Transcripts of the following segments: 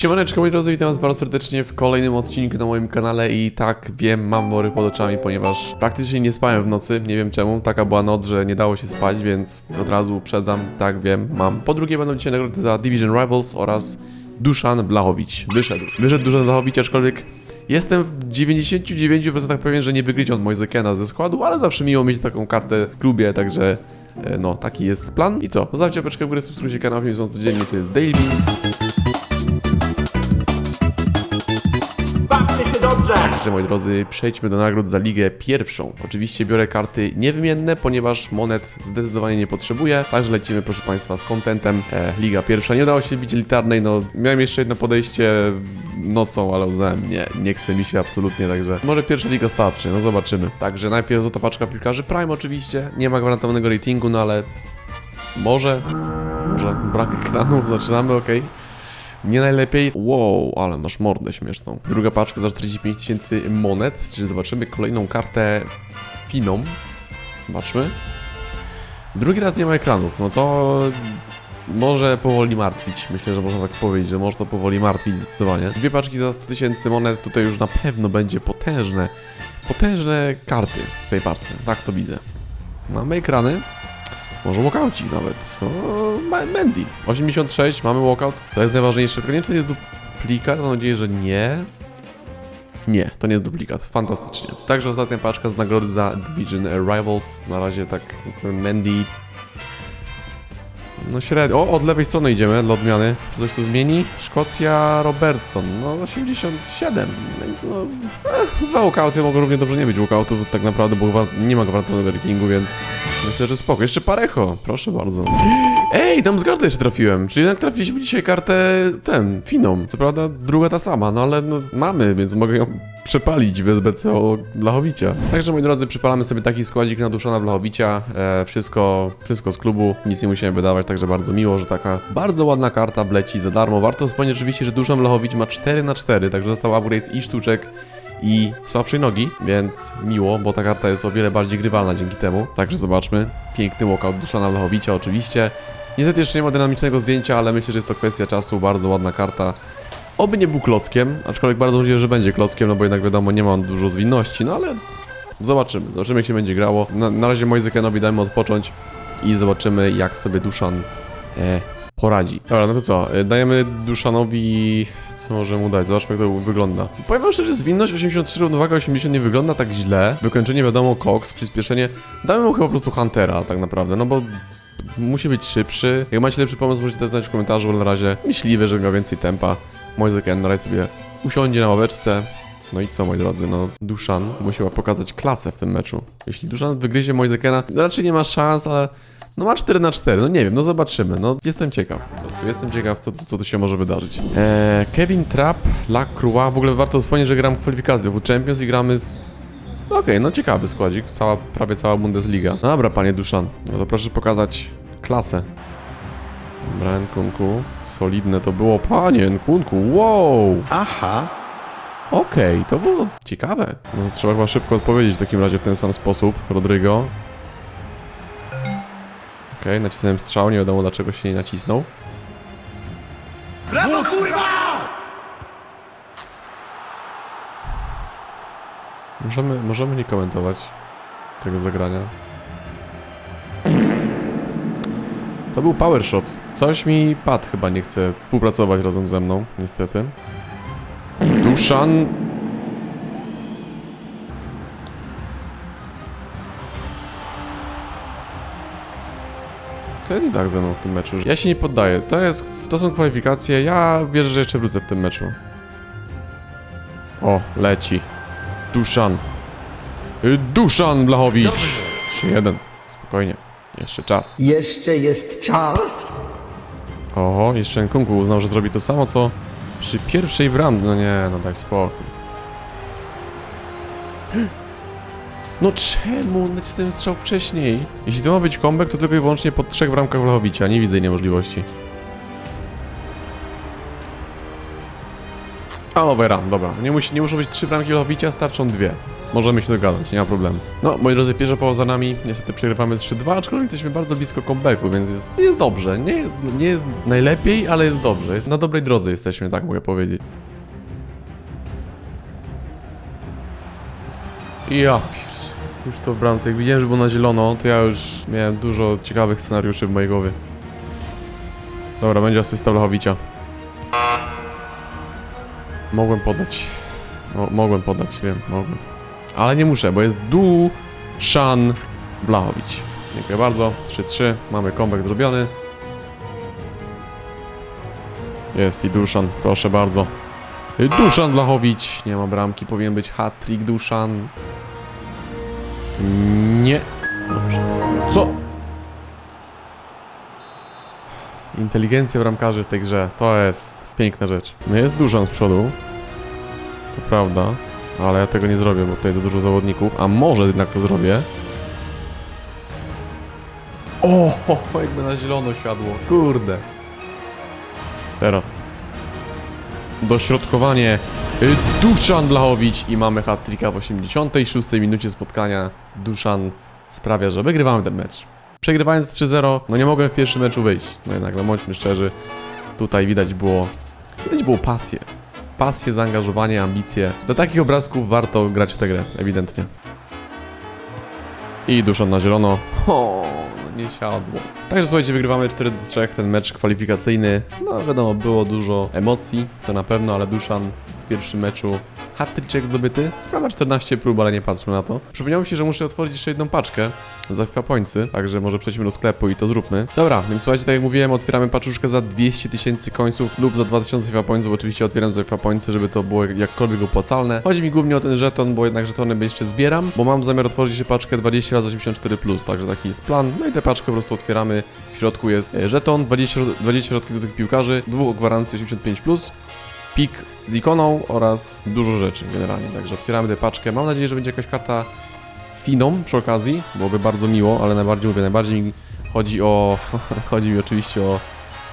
Siemaneczko moi drodzy, witam was bardzo serdecznie w kolejnym odcinku na moim kanale i tak, wiem, mam wory pod oczami, ponieważ praktycznie nie spałem w nocy, nie wiem czemu, taka była noc, że nie dało się spać, więc od razu uprzedzam, tak, wiem, mam. Po drugie będą dzisiaj nagrody za Division Rivals oraz Duszan Blachowicz. Wyszedł, wyszedł Duszan Blachowicz, aczkolwiek jestem w 99% pewien, że nie wygryzie on Moisekena ze składu, ale zawsze miło mieć taką kartę w klubie, także... e, No, taki jest plan. I co? Zostawcie opeczkę w górę, subskrybujcie kanał, filmy są codziennie, to jest Daily Także moi drodzy, przejdźmy do nagród za ligę pierwszą. Oczywiście biorę karty niewymienne, ponieważ monet zdecydowanie nie potrzebuję. Także lecimy, proszę Państwa, z kontentem. E, liga pierwsza. Nie udało się bić elitarnej, no miałem jeszcze jedno podejście nocą, ale uznałem, nie, nie chce mi się absolutnie, także może pierwsza liga starczy, no zobaczymy. Także najpierw to ta paczka piłkarzy Prime oczywiście. Nie ma gwarantowanego ratingu, no ale może, może brak ekranów, zaczynamy, okej. Nie najlepiej. Wow, ale masz mordę śmieszną. Druga paczka za 45 tysięcy monet, czyli zobaczymy kolejną kartę finą. Zobaczmy. Drugi raz nie ma ekranów, no to może powoli martwić. Myślę, że można tak powiedzieć, że można powoli martwić zdecydowanie. Dwie paczki za 100 tysięcy monet, tutaj już na pewno będzie potężne, potężne karty w tej parce. Tak to widzę. Mamy ekrany. Może walkouci nawet. O, Ma- Mandy. 86, mamy walkout. To jest najważniejsze. Tylko nie wiem, czy to jest duplikat. Mam nadzieję, że nie. Nie, to nie jest duplikat. Fantastycznie. Także ostatnia paczka z nagrody za Division Rivals. Na razie tak ten Mandy. No średnio. O, od lewej strony idziemy dla odmiany. Coś tu zmieni? Szkocja Robertson. No 87. Więc no. Eh, dwa walkouty mogą równie dobrze nie być walkoutów tak naprawdę, bo nie ma gwarantowanego rankingu, więc myślę, że spoko. Jeszcze parecho. Proszę bardzo. Ej, tam z karty jeszcze trafiłem. Czyli jednak trafiliśmy dzisiaj kartę ten, finą. Co prawda druga ta sama, no ale no, mamy, więc mogę ją przepalić bez BCO Blachowicia. Także moi drodzy, przypalamy sobie taki składzik na Duszana Blachowicia. E, wszystko, wszystko z klubu, nic nie musimy wydawać, także bardzo miło, że taka bardzo ładna karta wleci za darmo. Warto wspomnieć oczywiście, że Duszan Blachowicz ma 4 na 4 także został upgrade i sztuczek i słabszej nogi, więc miło, bo ta karta jest o wiele bardziej grywalna dzięki temu. Także zobaczmy. Piękny walkout Duszana Blachowicia oczywiście. Niestety jeszcze nie ma dynamicznego zdjęcia, ale myślę, że jest to kwestia czasu. Bardzo ładna karta. Oby nie był klockiem, aczkolwiek bardzo możliwe, że będzie klockiem, no bo jednak wiadomo, nie ma on dużo zwinności, no ale zobaczymy. Zobaczymy, jak się będzie grało. Na, na razie Moisekenowi dajmy odpocząć i zobaczymy, jak sobie Duszan e, poradzi. Dobra, no to co? E, Dajemy Duszanowi... Co może mu dać? Zobaczmy, jak to wygląda. Powiem wam szczerze, zwinność 83, równowaga 80 nie wygląda tak źle. Wykończenie wiadomo, koks, przyspieszenie. Damy mu chyba po prostu Huntera tak naprawdę, no bo musi być szybszy. Jak macie lepszy pomysł, możecie to znać w komentarzu, na razie myśliwe, żeby miał więcej tempa. Moiseken na razie sobie usiądzie na ławeczce. No i co, moi drodzy, no Duszan musiała pokazać klasę w tym meczu. Jeśli Duszan wygryzie Moisekena, no raczej nie ma szans, ale no ma 4 na 4, no nie wiem, no zobaczymy. No jestem ciekaw, po prostu jestem ciekaw, co, co tu się może wydarzyć. Eee, Kevin Trapp, Lacroix, w ogóle warto wspomnieć, że gram w kwalifikację w Champions i gramy z no Okej, no ciekawy składzik, cała, prawie cała Bundesliga. No dobra, panie Duszan, no to proszę pokazać klasę. Dobra, Nkunku, solidne to było, panie Nkunku, wow! Aha. Okej, to było ciekawe. No trzeba chyba szybko odpowiedzieć w takim razie w ten sam sposób, Rodrygo. Okej, nacisnąłem strzał, nie wiadomo dlaczego się nie nacisnął. Brawo, kurwa! Możemy, możemy nie komentować tego zagrania. To był power shot. Coś mi pad chyba nie chce współpracować razem ze mną, niestety. Duszan. Co jest nie tak ze mną w tym meczu? Ja się nie poddaję. To jest, to są kwalifikacje. Ja wierzę, że jeszcze wrócę w tym meczu. O, leci. Duszan. Y, Duszan Blachowicz. 3-1. Spokojnie. Jeszcze czas. Jeszcze jest czas? Oho, jeszcze Nkunku uznał, że zrobi to samo, co przy pierwszej bramce. No nie, no daj spokój. No czemu nacisnąłem strzał wcześniej? Jeśli to ma być comeback, to tylko i wyłącznie po trzech bramkach Blachowicza. Nie widzę innej możliwości. A, over run, dobra. Nie, musi, nie muszą być trzy bramki Blachowicza, starczą dwie. Możemy się dogadać, nie ma problemu. No, moi drodzy, pierwsza połowa za nami. Niestety przegrywamy 3-2, aczkolwiek jesteśmy bardzo blisko comebacku, więc jest, jest dobrze. Nie jest, nie jest najlepiej, ale jest dobrze. Jest, na dobrej drodze jesteśmy, tak mogę powiedzieć. Ja. Już to w bramce. Jak widziałem, że było na zielono, to ja już miałem dużo ciekawych scenariuszy w mojej głowie. Dobra, będzie asysta Blachowicia. Mogłem podać. No, mogłem podać, wiem, mogłem. Ale nie muszę, bo jest Duszan Blachowicz. Dziękuję bardzo. 3-3. Mamy comeback zrobiony. Jest i Duszan, proszę bardzo. Duszan Blachowicz. Nie ma bramki, powinien być hat-trick Duszan. Nie. Dobrze. Co? Inteligencja bramkarzy w tej grze to jest piękna rzecz. No jest Duszan z przodu. To prawda. Ale ja tego nie zrobię, bo tutaj za dużo zawodników. A może jednak to zrobię. O, jakby na zielono siadło. Kurde. Teraz. Dośrodkowanie. Y, Duszan Blachowicz i mamy hat-tricka w 86 minucie spotkania. Duszan sprawia, że wygrywamy ten mecz. Przegrywając 3-0, no nie mogłem w pierwszym meczu wyjść. No jednak, no bądźmy szczerzy. Tutaj widać było, widać było pasję. Pasję, zaangażowanie, ambicje. Do takich obrazków warto grać w tę grę, ewidentnie. I Duszan na zielono. O, no nie siadło. Także słuchajcie, wygrywamy 4 do 3 ten mecz kwalifikacyjny. No wiadomo, było dużo emocji, to na pewno, ale Duszan pierwszym meczu hat-trick zdobyty. Sprawda 14 prób, ale nie patrzmy na to. Przypomniało mi się, że muszę otworzyć jeszcze jedną paczkę za FIFA Pointsy, także może przejdźmy do sklepu i to zróbmy. Dobra, więc słuchajcie, tak jak mówiłem, otwieramy paczuszkę za 200 tysięcy końców lub za 2000 FIFA Pointsów. Oczywiście otwieram za FIFA Pointsy, żeby to było jakkolwiek opłacalne. Chodzi mi głównie o ten żeton, bo jednak żetony jeszcze zbieram, bo mam zamiar otworzyć jeszcze paczkę 20 razy 84 plus, także taki jest plan. No i tę paczkę po prostu otwieramy. W środku jest e, żeton, 20, 20 środki do tych piłkarzy, dwóch gwarancji 85 plus pik z ikoną oraz dużo rzeczy generalnie. Także otwieramy tę paczkę. Mam nadzieję, że będzie jakaś karta finą przy okazji. Byłoby bardzo miło, ale najbardziej mówię, najbardziej mi chodzi o. chodzi mi oczywiście o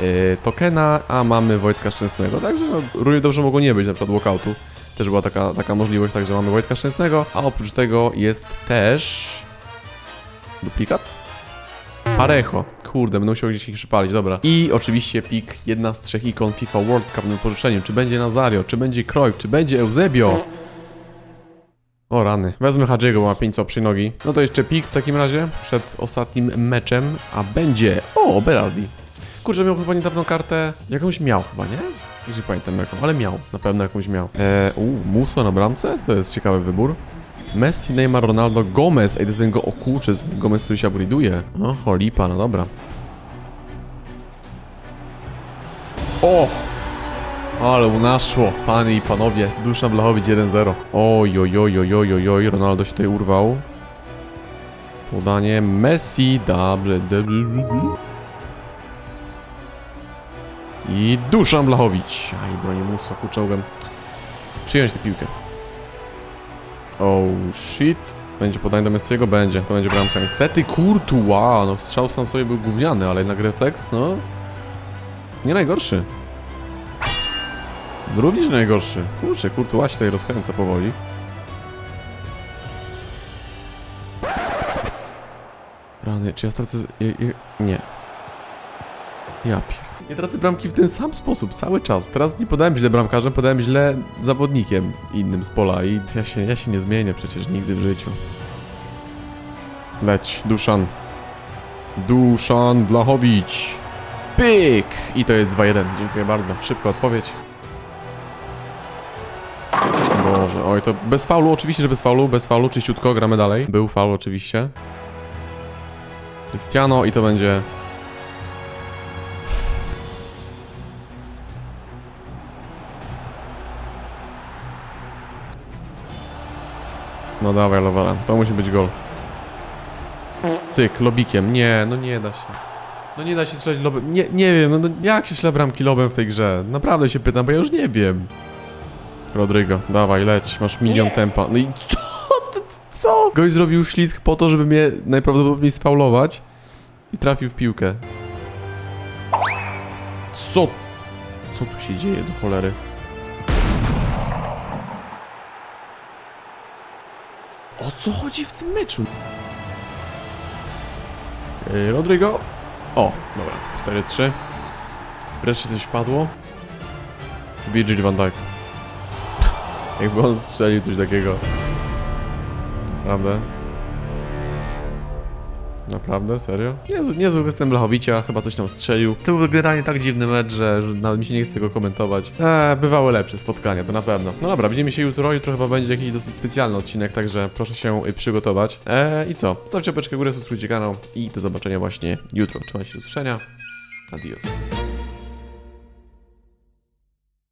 e, tokena, a mamy Wojtka Szczęsnego. Także no, równie dobrze mogło nie być na przykład walkoutu. Też była taka, taka możliwość, także mamy Wojtka Szczęsnego, a oprócz tego jest też. duplikat? Parejo. Kurde, będę musiał gdzieś ich przypalić, dobra. I oczywiście pik, jedna z trzech ikon FIFA World Cup na pożyczeniu. Czy będzie Nazario, czy będzie Cruyff, czy będzie Eusebio? O rany. Wezmę Hadżego, bo ma 5 oprzej nogi. No to jeszcze pik w takim razie przed ostatnim meczem, a będzie... O, Berardi. Kurczę, miał chyba niedawno kartę... Jakąś miał chyba, nie? Już nie pamiętam jaką, ale miał. Na pewno jakąś miał. Eee, u, Muso na bramce? To jest ciekawy wybór. Messi, Neymar, Ronaldo, Gomez. Ej, to jest ten go... O kurczę, to jest ten Gomez, który się upgrade'uje. O, cholipa, no dobra. O! Ale unaszło, panie i panowie. Dusza Blachowicz 1-0. Oj, oj, oj, oj, oj, oj, oj, Ronaldo się tutaj urwał. Podanie Messi, double, double. I Duszan Blachowicz. Aj, broni Musa, kurczołgiem. Przyjąć tę piłkę. Oh shit. Będzie podanie do Messiego? Będzie. To będzie bramka. Niestety, Courtois. No strzał sam sobie był gówniany, ale jednak refleks, no... Nie najgorszy. Również najgorszy. Kurczę, Courtois się tutaj rozkręca powoli. Rany, czy ja stracę... Ja, ja, nie. Ja pierd... Nie tracę bramki w ten sam sposób, cały czas. Teraz nie podałem źle bramkarzem, podałem źle zawodnikiem innym z pola i ja się, ja się nie zmienię przecież nigdy w życiu. Leć, Duszan. Duszan Blachowicz. Pyk! I to jest 2-1. Dziękuję bardzo. Szybka odpowiedź. Boże, oj, to bez faulu, oczywiście, że bez faulu, bez faulu, czyściutko, gramy dalej. Był faul oczywiście. Cristiano i to będzie... No dawaj, Lowaran, to musi być gol. Cyk, lobikiem. Nie, no nie da się. No nie da się strzelać lobem. Nie, nie wiem, no, no jak się strzela bramki lobem w tej grze? Naprawdę się pytam, bo ja już nie wiem. Rodrygo, dawaj, leć, masz milion tempa. No i co? Co? Goś zrobił ślizg po to, żeby mnie najprawdopodobniej sfaulować i trafił w piłkę. Co? Co tu się dzieje do cholery? Co chodzi w tym meczu? Yy, Rodrigo. O, dobra, 4-3. Wreszcie coś wpadło. Virgil van Dijk. Jakby on strzelił coś takiego. Prawda? Naprawdę? Serio? Niezły, niezły występ Blachowicia, chyba coś tam strzelił. To był generalnie tak dziwny mecz, że, że nawet mi się nie chce tego komentować. Eee, bywały lepsze spotkania, to na pewno. No dobra, widzimy się jutro, jutro chyba będzie jakiś dosyć specjalny odcinek, także proszę się y, przygotować. Eee, i co? Stawcie łapeczkę w górę, subskrybujcie kanał i do zobaczenia właśnie jutro. Trzymajcie się do usłyszenia. Adios.